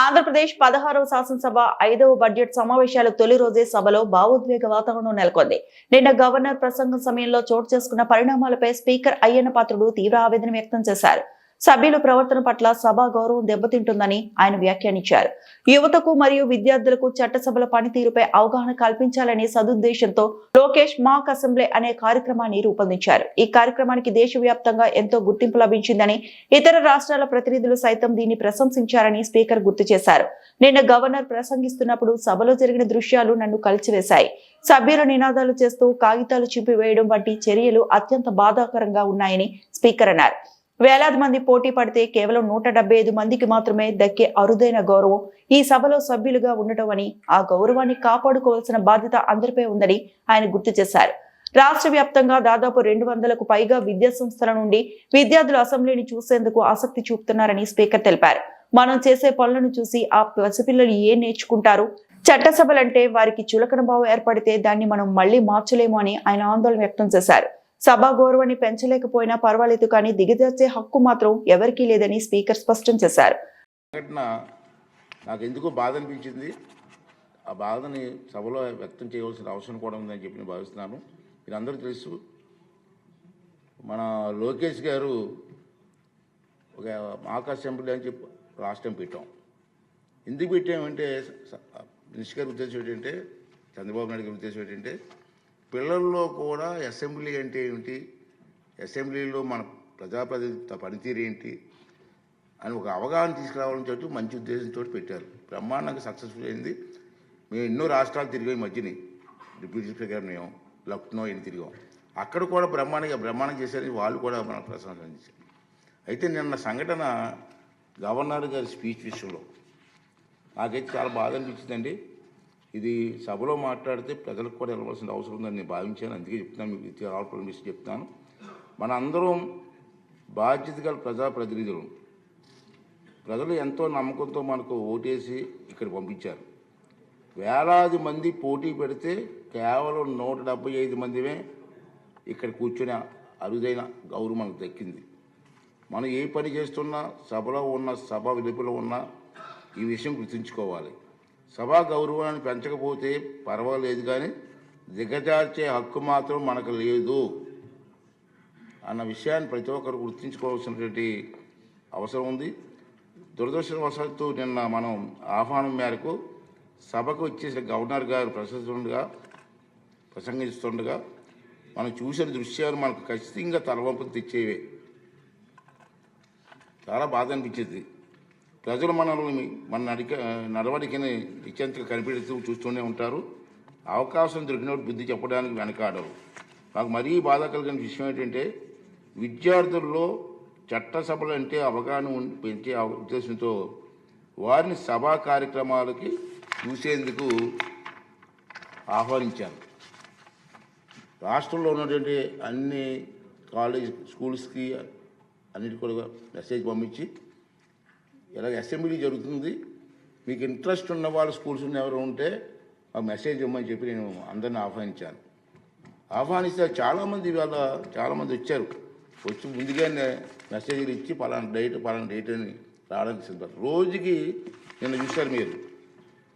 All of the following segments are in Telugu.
ఆంధ్రప్రదేశ్ పదహారవ శాసనసభ ఐదవ బడ్జెట్ సమావేశాల తొలి రోజే సభలో భావోద్వేగ వాతావరణం నెలకొంది. నిన్న గవర్నర్ ప్రసంగం సమయంలో చోటు చేసుకున్న పరిణామాలపై స్పీకర్ అయ్యన్న పాత్రుడు తీవ్ర ఆవేదన వ్యక్తం చేశారు. సభ్యుల ప్రవర్తన పట్ల సభా గౌరవం దెబ్బతింటుందని ఆయన వ్యాఖ్యానించారు. యువతకు మరియు విద్యార్థులకు చట్టసభల పనితీరుపై అవగాహన కల్పించాలనే సదుద్దేశంతో లోకేష్ మాక్ అసెంబ్లీ అనే కార్యక్రమాన్ని రూపొందించారు. ఈ కార్యక్రమానికి దేశవ్యాప్తంగా ఎంతో గుర్తింపు లభించిందని ఇతర రాష్ట్రాల ప్రతినిధులు సైతం దీన్ని ప్రశంసించారని స్పీకర్ గుర్తు చేశారు. నిన్న గవర్నర్ ప్రసంగిస్తున్నప్పుడు సభలో జరిగిన దృశ్యాలు నన్ను కలిచివేశాయి. సభ్యుల నినాదాలు చేస్తూ కాగితాలు చింపివేయడం వంటి చర్యలు అత్యంత బాధాకరంగా ఉన్నాయని స్పీకర్ అన్నారు. వేలాది మంది పోటీ పడితే కేవలం నూట డెబ్బై ఐదు మందికి మాత్రమే దక్కే అరుదైన గౌరవం. ఈ సభలో సభ్యులుగా ఉండటం అని ఆ గౌరవాన్ని కాపాడుకోవాల్సిన బాధ్యత అందరిపై ఉందని ఆయన గుర్తు చేశారు. రాష్ట్ర వ్యాప్తంగా దాదాపు రెండు వందలకు పైగా విద్యా సంస్థల నుండి విద్యార్థులు అసెంబ్లీని చూసేందుకు ఆసక్తి చూపుతున్నారని స్పీకర్ తెలిపారు. మనం చేసే పనులను చూసి ఆ పసిపిల్లలు ఏం నేర్చుకుంటారు? చట్టసభలంటే వారికి చులకన భావం ఏర్పడితే దాన్ని మనం మళ్ళీ మార్చలేము అని ఆయన ఆందోళన వ్యక్తం చేశారు. సభా గౌరవాన్ని పెంచలేకపోయినా పర్వాలేదు కానీ దిగజార్చే హక్కు మాత్రం ఎవరికీ లేదని స్పీకర్ స్పష్టం చేశారు. నాకు ఎందుకు బాధ అనిపించింది ఆ బాధని సభలో వ్యక్తం చేయవలసిన అవసరం కూడా ఉందని చెప్పి నేను భావిస్తున్నాను. మీరందరూ తెలుసు మన లోకేష్ గారు ఒక మాకా అసెంబ్లీ అని చెప్పి రాష్ట్రం పెట్టాం. ఎందుకు పెట్టామంటే మినిస్టర్ గారి ఉద్దేశం ఏంటంటే చంద్రబాబు నాయుడు గారి ఉద్దేశం ఏంటంటే పిల్లల్లో కూడా అసెంబ్లీ అంటే ఏమిటి? అసెంబ్లీలో మన ప్రజాప్రతినిధి పనితీరు ఏంటి? అని ఒక అవగాహన తీసుకురావాలని చెప్పి మంచి ఉద్దేశంతో పెట్టారు. బ్రహ్మాండంగా సక్సెస్ఫుల్ అయింది. మేము ఎన్నో రాష్ట్రాలు తిరిగాం మధ్యని. డిప్యూటీ స్పీకర్ మేము లక్నో ఎన్ని తిరిగాం. అక్కడ కూడా బ్రహ్మాండంగా బ్రహ్మాండం చేశారని వాళ్ళు కూడా మనకు ప్రశంసించారు అయితే నిన్న సంఘటన గవర్నర్ గారి స్పీచ్ విషయంలో నాకైతే చాలా బాధ అనిపించిందండి. ఇది సభలో మాట్లాడితే ప్రజలకు కూడా వెళ్ళవలసిన అవసరం ఉందని నేను భావించాను. అందుకే చెప్తున్నాను మీకు ఇది ఆల్ పర్మిషన్ చెప్తాను. మన అందరం బాధ్యత గల ప్రజాప్రతినిధులు. ప్రజలు ఎంతో నమ్మకంతో మనకు ఓటేసి ఇక్కడ పంపించారు. వేలాది మంది పోటీ పెడితే కేవలం నూట డెబ్బై ఐదు మందిమే ఇక్కడ కూర్చునే అరుదైన గౌరవం మనకు దక్కింది. మనం ఏ పని చేస్తున్నా సభలో ఉన్న సభ విలుపులో ఉన్న ఈ విషయం గుర్తుంచుకోవాలి. సభా గౌరవాన్ని పెంచకపోతే పర్వాలేదు కానీ దిగజార్చే హక్కు మాత్రం మనకు లేదు అన్న విషయాన్ని ప్రతి ఒక్కరు గుర్తుంచుకోవాల్సినటువంటి అవసరం ఉంది. దురదృష్టవశాత్తు నిన్న మనం ఆహ్వానం మేరకు సభకు వచ్చేసిన గవర్నర్ గారు ప్రసంగిస్తుండగా ప్రసంగిస్తుండగా మనం చూసిన దృశ్యాలు మనకు ఖచ్చితంగా తలవంపులు తెచ్చేవే. చాలా బాధ అనిపించింది. ప్రజలు మనల్ని మన నడిక నడవడికని నిత్యంతగా కనిపెడుతూ చూస్తూనే ఉంటారు. అవకాశం దొరికినప్పుడు బుద్ధి చెప్పడానికి వెనకాడరు. నాకు మరీ బాధ కలిగిన విషయం ఏంటంటే విద్యార్థుల్లో చట్టసభలు అంటే అవగాహన పెంచే ఉద్దేశంతో వారిని సభా కార్యక్రమాలకి చూసేందుకు ఆహ్వానించాను రాష్ట్రంలో ఉన్నటువంటి అన్ని కాలేజ్ స్కూల్స్కి అన్నిటి కూడా మెసేజ్ పంపించి ఇలాగ అసెంబ్లీ జరుగుతుంది. మీకు ఇంట్రెస్ట్ ఉన్న వాళ్ళ స్కూల్స్ ఎవరు ఉంటే ఆ మెసేజ్ ఇవ్వమని చెప్పి నేను అందరిని ఆహ్వానించాను. ఆహ్వానిస్తే చాలామంది ఇవాళ చాలామంది వచ్చారు. వచ్చి ముందుగానే మెసేజ్లు ఇచ్చి పలానా డేట్ పలానా డేట్ అని రావడానికి సిద్ధం రోజుకి నిన్న చూశారు మీరు.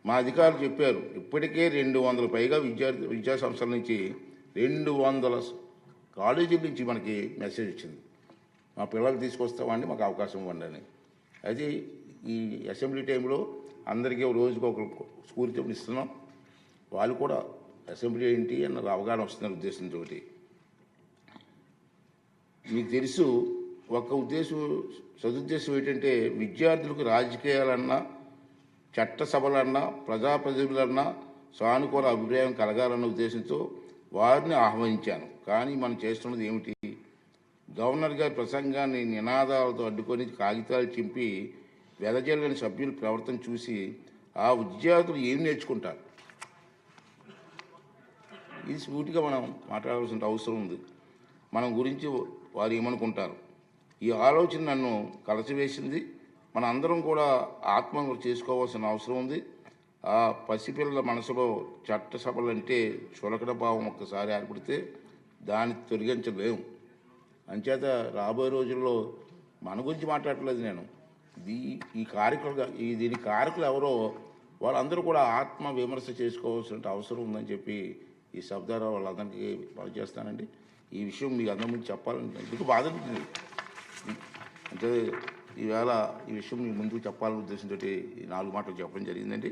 మా అధికారులు చెప్పారు ఇప్పటికే రెండు వందల పైగా విద్యార్థి విద్యా సంస్థల నుంచి రెండు వందల కాలేజీల నుంచి మనకి మెసేజ్ వచ్చింది. మా పిల్లలు తీసుకొస్తామండి మాకు అవకాశం ఇవ్వండి అని. అయితే ఈ అసెంబ్లీ టైంలో అందరికీ రోజుకి ఒక స్ఫూర్తి ఇస్తున్నాం. వాళ్ళు కూడా అసెంబ్లీ ఏంటి అన్న అవగాహన వస్తున్న ఉద్దేశంతో మీకు తెలుసు ఒక ఉద్దేశం సదుద్దేశం ఏంటంటే విద్యార్థులకు రాజకీయాలన్నా చట్టసభలన్నా ప్రజాప్రతినిధులన్నా సానుకూల అభిప్రాయం కలగాలన్న ఉద్దేశంతో వారిని ఆహ్వానించాను. కానీ మనం చేస్తున్నది ఏమిటి? గవర్నర్ గారి ప్రసంగాన్ని నినాదాలతో అడ్డుకొని కాగితాలు చింపి వెదజల్లని సభ్యుల ప్రవర్తన చూసి ఆ విద్యార్థులు ఏం నేర్చుకుంటారు? ఇది సూటిగా మనం మాట్లాడాల్సిన అవసరం ఉంది. మనం గురించి వారు ఏమనుకుంటారు? ఈ ఆలోచన నన్ను కలచివేసింది మన అందరం కూడా ఆత్మహత్య చేసుకోవాల్సిన అవసరం ఉంది. ఆ పసిపిల్లల మనసులో చట్టసభలంటే చులకడ భావం ఒక్కసారి ఏర్పడితే దాన్ని తొలగించలేము. అంచేత రాబోయే రోజుల్లో మన గురించి మాట్లాడట్లేదు నేను. దీ ఈ కారకులుగా ఈ దీని కారకులు ఎవరో వాళ్ళందరూ కూడా ఆత్మ విమర్శ చేసుకోవాల్సిన అవసరం ఉందని చెప్పి ఈ సభ ద్వారా వాళ్ళందరికీ పనిచేస్తానండి. ఈ విషయం మీకు అందరి ముందు చెప్పాలని ఎందుకు బాధ అనిపించింది. అంటే ఈవేళ ఈ విషయం మీ ముందుకు చెప్పాలనే ఉద్దేశంతో ఈ నాలుగు మాటలు చెప్పడం జరిగిందండి.